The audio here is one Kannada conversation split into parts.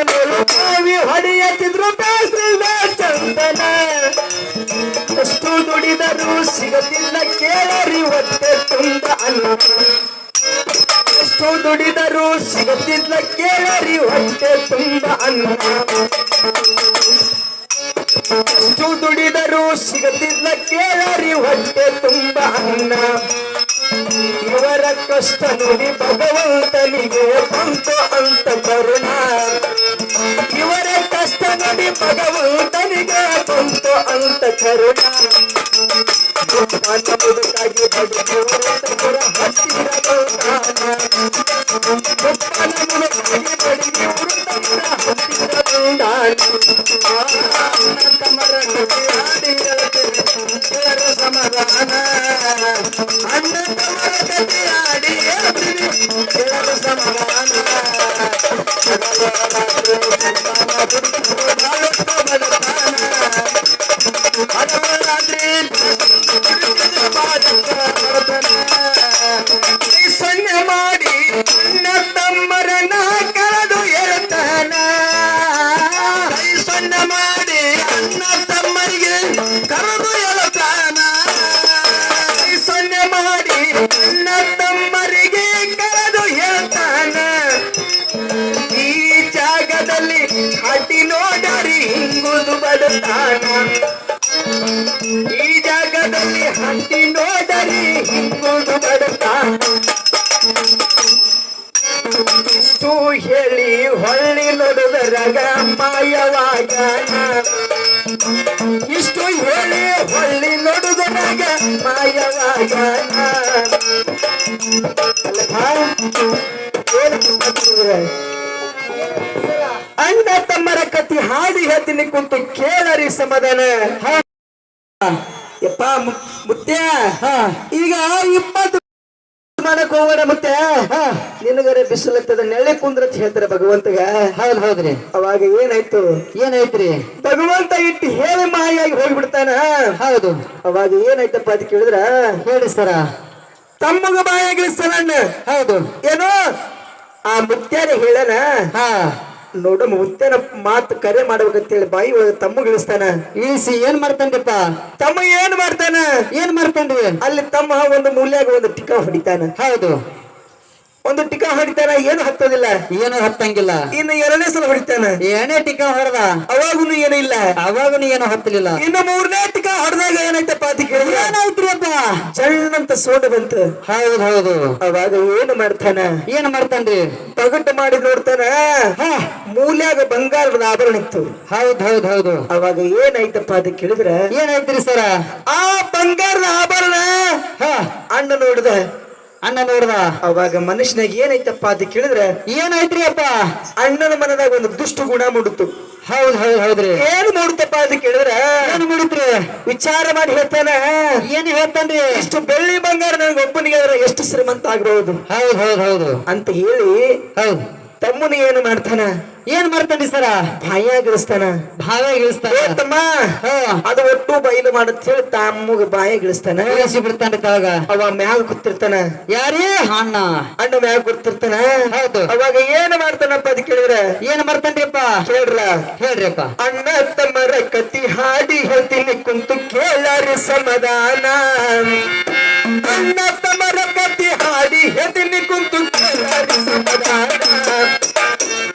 ಹಾಸಿಗೆ ಚಂದನ ಎಷ್ಟು ದುಡಿದರೂ ಕೇಳರಿ ಹೊಟ್ಟೆ ತುಂಬ ಅನ್ನ. ಎಷ್ಟು ದುಡಿದರೂ ಸಿಗದಿಲ್ಲ ಕೇಳರಿ ಹೊಟ್ಟೆ ತುಂಬ ಅನ್ನ. ಎಷ್ಟು ದುಡಿದರೂ ಸಿಗದಿಲ್ಲ ಕೇಳರಿ ಹೊಟ್ಟೆ ತುಂಬ ಅನ್ನ. ಇವರ ಕಷ್ಟ ನೋಡಿ ಭಗವಂತನಿಗೆ ಬಂತು ಅಂತ ಕರುಣ. ಇವರ ಕಷ್ಟ ನೋಡಿ ಭಗವಂತನಿಗೆ ಬಂತು ಅಂತ ಕರುಣ. ಬದುಕಾಗಿ ಬದುಕುವರ ಹತ್ತಿರ ಹತ್ತಿರ ಸಮಾಧಾನ ಅಣ್ಣ ಕಥೆ ಹಾಡಿ ಹೇಳ್ತೀನಿ ಕೇಳರ ಸಮಾಧಾನ ಸೊನ್ನೆ ಮಾಡಿ ಅಣ್ಣ ಅಣ್ಣ ತಮ್ಮರಿಗೆ ಕರೆದು ಹೇಳ್ತಾನ. ಈ ಜಾಗದಲ್ಲಿ ಹಟ್ಟಿ ನೋಡರಿ, ಹಿಂಗುದು ಬಡತಾನ. ಈ ಜಾಗದಲ್ಲಿ ಹಟ್ಟಿ ನೋಡರಿ, ಹಿಂಗುದು ಬಡತಾನ. ಇಷ್ಟು ಹೇಳಿ ಹೊಳ್ಳಿ ನೋಡುದರಗ ಮಾಯವಾಗನ. ಇಷ್ಟು ಹೇಳಿ ಹೊಳ್ಳಿ ನೋಡುದರಾಗ ಅಣ್ಣ ತಮ್ಮರ ಕತಿ ಹಾಡಿ ಹೇಳ್ತೀನಿ ಕುಂತು ಕೇಳರಿ ಸಮಾಧಾನ ಹಾ. ಯಪ್ಪ ಮುತ್ಯ ಈಗ ಇಪ್ಪತ್ತು ಮಾಡಕ್ ಹೋಗೋಣ ಮತ್ತೆ ನಿನಗರೆ ಬಿಸಿಲತ್ತದ ನೆಳೆ ಕುಂದ್ರತ್ ಹೇಳ್ತಾರೆ ಭಗವಂತಗ. ಹೌದ್ ಹೌದ್ರಿ ಅವಾಗ ಏನಾಯ್ತು? ಏನಾಯ್ತ್ರಿ? ಭಗವಂತ ಇಟ್ಟು ಹೇಳಿ ಮಾಯಾಗಿ ಹೋಗ್ಬಿಡ್ತಾನ. ಹೌದು. ಅವಾಗ ಏನಾಯ್ತಪ್ಪ ಅಂತ ಕೇಳಿದ್ರ? ಹೇಳಿ ಸರ. ತಮ್ಮಗ ಬಾಯಾಗಿಳಿಸ್ತಾನಣ್ಣ ಹೌದು. ಏನೋ? ಆ ಮುತ್ಯಾರ ಹೇಳನ? ಹಾ. ನೋಡ ಮುತ್ಯನ ಮಾತು ಕರೆ ಮಾಡ್ಬೇಕಂತ ಹೇಳಿ ಬಾಯಿ ಒಳಗೆ ತಮ್ಮಗಿಳಿಸ್ತಾನ ಇಳಿಸಿ ಏನ್ ಮಾಡ್ತಾನ್ರಿಪ್ಪ ತಮ್ಮ ಏನ್ ಮಾಡ್ತಾನ? ಏನ್ ಮಾಡ್ತಾನ್ರಿ ಅಲ್ಲಿ ತಮ್ಮ ಒಂದು ಮೂಲ್ಯಾಗ ಒಂದು ಟಿಕಾ ಹೊಡಿತಾನ. ಹೌದು. ಒಂದು ಟಿಕಾ ಹೊಡಿತಾನ ಏನು ಹತ್ತೋದಿಲ್ಲ. ಏನು ಹತ್ತಂಗಿಲ್ಲ. ಇನ್ನು ಎರಡನೇ ಸಲ ಹೊಡಿತಾನ. ಏನೇ ಟಿಕಾ ಹೊಡೆದ. ಅವಾಗೂ ಏನು ಇಲ್ಲ. ಅವಾಗೂ ಏನು ಹತ್ತಲಿಲ್ಲ. ಇನ್ನು ಮೂರನೇ ಟಿಕಾ ಹೊಡೆದಾಗ ಏನಾಯ್ತಪ್ಪ ಪಾತಿ ಕೇಳಿದ್ರೆ ಏನಾಯ್ತ್ರಿ ಅಪ್ಪ? ಚಳ್ಳಂತ ಸೋಡ ಬಂತು. ಹೌದು ಹೌದು. ಅವಾಗ ಏನು ಮಾಡ್ತಾನ? ಏನ್ ಮಾಡ್ತಾನ್ರಿ ಪಗಟ್ಟು ಮಾಡಿ ನೋಡ್ತಾನ. ಹಾ. ಮೂಲ್ಯಾಗ ಬಂಗಾರದ ಆಭರಣ ಇತ್ತು. ಹೌದ್ ಹೌದ್ ಹೌದು. ಅವಾಗ ಏನಾಯ್ತಪ್ಪ ಅಂತ ಕೇಳಿದ್ರ ಏನಾಯ್ತ್ರಿ ಸರ? ಆ ಬಂಗಾರದ ಆಭರಣ ಹಾ. ಅಣ್ಣ ನೋಡಿದ. ಅಣ್ಣ ನೋಡ್ದ ಅವಾಗ ಮನುಷ್ಯನಾಗ ಏನಾಯ್ತಪ್ಪ ಅಂತ ಕೇಳಿದ್ರೆ ಏನಾಯ್ತ್ರಿ ಅಪ್ಪ ಅಣ್ಣನ ಮನದಾಗ ಒಂದು ದುಷ್ಟ ಗುಣ ಮೂಡಿತು ಹೌದ್ ಹೌದ್ ಹೌದ್ರಿ. ಏನು ಮೂಡುತ್ತಪ್ಪ ಅಂತ ಕೇಳಿದ್ರೆ ಏನ್ ಮೂಡಿತ್ರಿ? ವಿಚಾರ ಮಾಡಿ ಹೇಳ್ತಾನ. ಏನ್ ಹೇಳ್ತಾನ್ರಿ? ಇಷ್ಟು ಬೆಳ್ಳಿ ಬಂಗಾರ ನನಗೆ ಒಬ್ಬನಿಗೆ ಎಷ್ಟು ಶ್ರೀಮಂತ ಆಗಬಹುದು? ಹೌದ್ ಹೌದ್ ಹೌದು. ಅಂತ ಹೇಳಿ ಹೌದ್. ತಮ್ಮನ ಏನು ಮಾಡ್ತಾನ? ಏನ್ ಮಾಡ್ತಾನೆ ಸರ? ಭಾವ ಇಳಿಸ್ತಾನ. ತಮ್ಮ ಅದು ಒಟ್ಟು ಬಯಲು ಮಾಡತ್ ಹೇಳಿ ತಮ್ಮಗ ಬಾಯಾಗಿಳಿಸ್ತಾನ ಇಳಿಸಿ ಬಿಡ್ತಾನೆ ತವಾಗ? ಅವ ಮ್ಯಾಗ ಕೂತಿರ್ತಾನ. ಯಾರೇ? ಅಣ್ಣ. ಅಣ್ಣ ಮ್ಯಾಗ ಕೂತಿರ್ತಾನ. ಹೌದು. ಅವಾಗ ಏನು ಮಾಡ್ತಾನಪ್ಪ ಅದ್ ಕೇಳಿದ್ರೆ? ಏನ್ ಮಾಡ್ತಾನ್ರಿಪ್ಪ? ಹೇಳ್ರ ಹೇಳ್ರಿಪ್ಪ. ಅಣ್ಣ ತಮ್ಮರ ಕತಿ ಹಾಡಿ ಹೇಳ್ತೀನಿ ಕುಂತು ಕೇಳಾರಿ ಸಮಾಧಾನ. ಅಣ್ಣ ತಮ್ಮರ ಕತಿ ಹಾಡಿ ಹೇಳ್ತೀನಿ ಕುಂತು ಕೇಳಾರಿ ಸಮಾಧಾನ.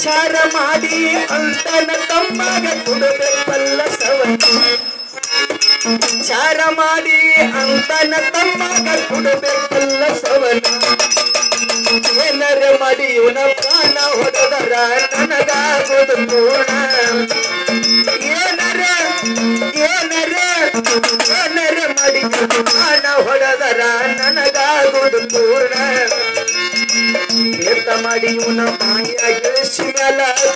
ವಿಚಾರ ಮಾಡಿ ಅಂತನ ತಮ್ಮಾಗ ಕೊಡಬೇಕಲ್ಲ ಸವತಿ. ವಿಚಾರ ಮಾಡಿ ಅಂತನ ತಮ್ಮಾಗ ಕೊಡಬೇಕಲ್ಲ ಸವತಿ. ಏನರ ಮಾಡಿ ಇವನ ಪ್ರಾಣ ಹೊಡೆದರ ನನಗಾಗೋದು ಪೂರ್ಣ. ಏನರ ಏನರ ಏನರ ಮಾಡಿ ಪ್ರಾಣ ಹೊಡೆದರ ನನಗಾಗೋದು ಪೂರ್ಣ. ಮಾಡಿ ಇವನ ಮಾಯಾಗಿ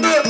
Thank.